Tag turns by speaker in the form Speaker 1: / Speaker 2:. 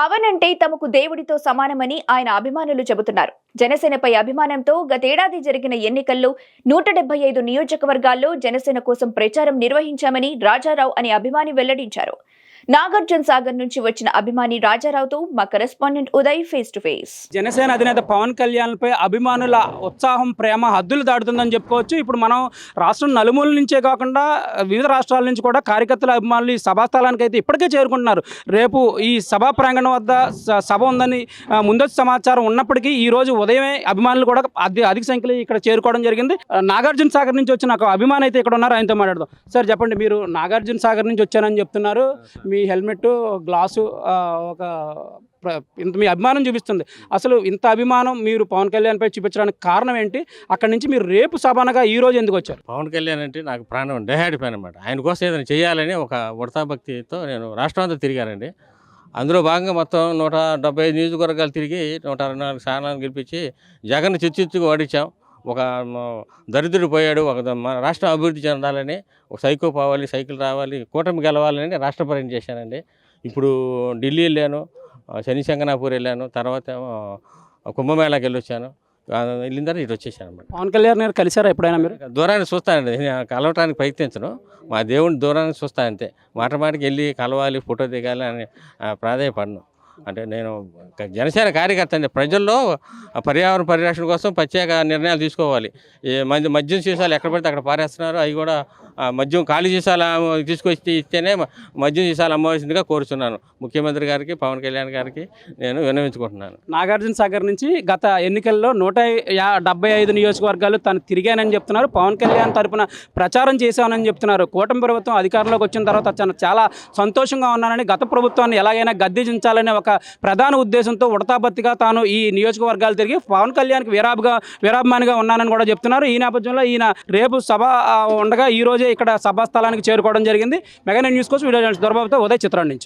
Speaker 1: పవన్ అంటే తమకు దేవుడితో సమానమని ఆయన అభిమానులు చెబుతున్నారు. జనసేనపై అభిమానంతో గతేడాది జరిగిన ఎన్నికల్లో నూట డెబ్బై ఐదు నియోజకవర్గాల్లో జనసేన కోసం ప్రచారం నిర్వహించామని రాజారావు అనే అభిమాని వెల్లడించారు. నాగార్జున సాగర్ నుంచి వచ్చిన అభిమాని రాజారావుతో మా correspondent Uday face to face.
Speaker 2: Janasena అధినేత పవన్ కళ్యాణ్పై అభిమానుల ఉత్సాహం ప్రేమ హద్దులు దాటుతుందని చెప్పుకోవచ్చు. ఇప్పుడు మనం రాష్ట్రం నలుమూల నుంచే కాకుండా వివిధ రాష్ట్రాల నుంచి కూడా కార్యకర్తల అభిమానులు ఈ సభాస్థలానికి అయితే ఇప్పటికే చేరుకుంటున్నారు. రేపు ఈ సభా ప్రాంగణం వద్ద స- సభ ఉందని ముందస్తు సమాచారం ఉన్నప్పటికీ ఈ రోజు ఉదయమే అభిమానులు కూడా అధిక సంఖ్యలో ఇక్కడ చేరుకోవడం జరిగింది. నాగార్జున సాగర్ నుంచి వచ్చిన ఒక అభిమాని అయితే ఇక్కడ ఉన్నారు. ఆయనతో మాట్లాడదాం. సార్ చెప్పండి మీరు నాగార్జున సాగర్ నుంచి వచ్చానని చెప్తున్నారు. మీ హెల్మెట్ గ్లాసు ఒక ఇంత మీ అభిమానం చూపిస్తుంది. అసలు ఇంత అభిమానం మీరు పవన్ కళ్యాణ్పై చూపించడానికి కారణం ఏంటి? అక్కడి నుంచి మీరు రేపు సభనగా ఈ రోజు ఎందుకు వచ్చారు?
Speaker 3: పవన్ కళ్యాణ్ అంటే నాకు ప్రాణం డెహాడ్ అనమాట ఆయన కోసం ఏదైనా చేయాలని ఒక ఉడతా భక్తితో నేను రాష్ట్రం అంతా తిరిగానండి. అందులో భాగంగా మొత్తం నూట డెబ్బై ఐదు నియోజకవర్గాలు తిరిగి నూట అరవై నాలుగు స్థానాలు గెలిపించి జగన్ చిచ్చుచ్చుకు ఓడించాం. ఒక దరిద్రుడు పోయాడు. ఒక రాష్ట్రం అభివృద్ధి చెందాలని ఒక సైకో పోవాలి సైకిల్ రావాలి కూటమి గెలవాలని రాష్ట్ర పర్యటన చేశానండి. ఇప్పుడు ఢిల్లీ వెళ్ళాను శని శంగనాపూర్ వెళ్ళాను తర్వాత కుంభమేళాకి వెళ్ళొచ్చాను. వెళ్ళిన తర్వాత ఇటు వచ్చేసాను అనమాట
Speaker 2: పవన్ కళ్యాణ్ గారు కలిసారా ఎప్పుడైనా మీరు?
Speaker 3: దూరాన్ని చూస్తానండి. నేను కలవటానికి ప్రయత్నించను. మా దేవుని దూరాన్ని చూస్తా అంతే. మాట మాటకి వెళ్ళి కలవాలి ఫోటో దిగాలి అని ప్రాధాయపడను. అంటే నేను జనసేన కార్యకర్త అండి ప్రజల్లో పర్యావరణ పరిరక్షణ కోసం ప్రత్యేక నిర్ణయాలు తీసుకోవాలి. ఈ మద్యం సీసాలు ఎక్కడ పడితే అక్కడ పారేస్తున్నారు. అవి కూడా మద్యం ఖాళీ సీసాలు తీసుకొచ్చి ఇస్తేనే మద్యం సీసాలు అమ్మవలసిందిగా కోరుతున్నాను ముఖ్యమంత్రి గారికి పవన్ కళ్యాణ్ గారికి నేను విన్నవించుకుంటున్నాను.
Speaker 2: నాగార్జున సాగర్ నుంచి గత ఎన్నికల్లో నూట యా డెబ్బై ఐదు నియోజకవర్గాలు తను తిరిగానని చెప్తున్నారు. పవన్ కళ్యాణ్ తరపున ప్రచారం చేశానని చెప్తున్నారు. కూటమి ప్రభుత్వం అధికారంలోకి వచ్చిన తర్వాత తను చాలా సంతోషంగా ఉన్నానని గత ప్రభుత్వాన్ని ఎలాగైనా గద్దెదించాలనే ఒక ప్రధాన ఉద్దేశంతో ఉడతాబత్తిగా తాను ఈ నియోజకవర్గాలు తిరిగి పవన్ కళ్యాణ్కి వీరాభిగా వీరాభిమానిగా ఉన్నానని కూడా చెప్తున్నారు. ఈ నేపథ్యంలో ఈయన రేపు సభ ఉండగా ఈ రోజే ఇక్కడ సభా స్థలానికి చేరుకోవడం జరిగింది. మెగా న్యూస్ కోసం వీడియో దొరబాబుతో ఉదయ చిత్రం నుంచి